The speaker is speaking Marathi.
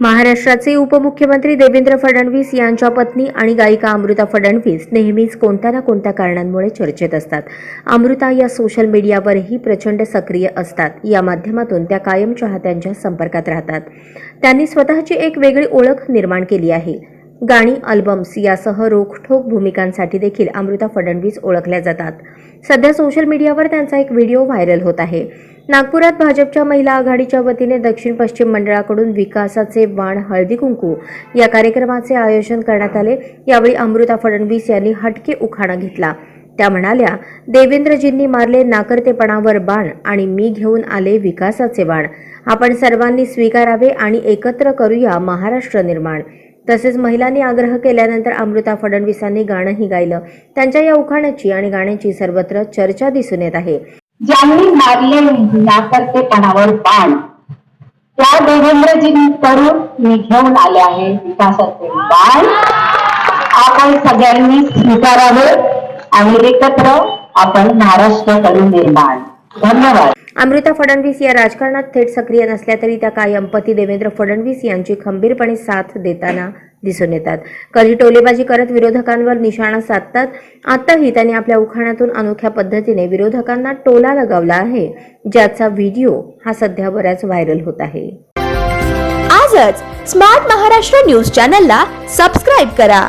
महाराष्ट्राचे उपमुख्यमंत्री देवेंद्र फडणवीस यांच्या पत्नी आणि गायिका अमृता फडणवीस नेहमीच कोणत्या ना कोणत्या कारणांमुळे चर्चेत असतात. अमृता या सोशल मीडियावरही प्रचंड सक्रिय असतात. या माध्यमातून त्या कायम चाहत्यांच्या संपर्कात राहतात. त्यांनी स्वतःची एक वेगळी ओळख निर्माण केली आहे. गाणी अल्बम्स यासह रोखठोक भूमिकांसाठी देखील अमृता फडणवीस ओळखल्या जातात. सध्या सोशल मीडियावर त्यांचा एक व्हिडिओ व्हायरल होत आहे. नागपुरात भाजपच्या महिला आघाडीच्या वतीने दक्षिण पश्चिम मंडळाकडून विकासाचे वाण हळदी कुंकू या कार्यक्रमाचे आयोजन करण्यात आले. यावेळी अमृता फडणवीस यांनी हटके उखाणा घेतला. त्या म्हणाल्या देवेंद्रजींनी मारले नाकर्तेपणावर बाण आणि मी घेऊन आले विकासाचे बाण आपण सर्वांनी स्वीकारावे आणि एकत्र करूया महाराष्ट्र निर्माण. तसेच महिलांनी आग्रह केल्यानंतर अमृता फडणवीसांनी गाणंही गायलं. त्यांच्या या उखाण्याची आणि गाण्याची सर्वत्र चर्चा दिसून येत आहे. ज्यांनी मारले नाकर्तेपणावर पाण त्या देवेंद्रजींकडून मी घेऊन आले आहे विकासाचे बाण. आपण सगळ्यांनी स्वीकारावे आणि एकत्र आपण महाराष्ट्र करून निर्माण धन्यवाद. अमृता फडणवीस या राजकारणात थेट सक्रिय नसल्या तरी त्या कायम पती देवेंद्र फडणवीस यांची खंबीरपणे साथ देताना दिसून येतात. कधी टोलेबाजी करत विरोधकांवर निशाणा साधतात आताही त्यांनी आपल्या उखाण्यातून अनोख्या पद्धतीने विरोधकांना टोला लगावला आहे ज्याचा व्हिडिओ हा सध्या बऱ्याच व्हायरल होत आहे. आजच स्मार्ट महाराष्ट्र न्यूज चॅनलला सबस्क्राईब करा.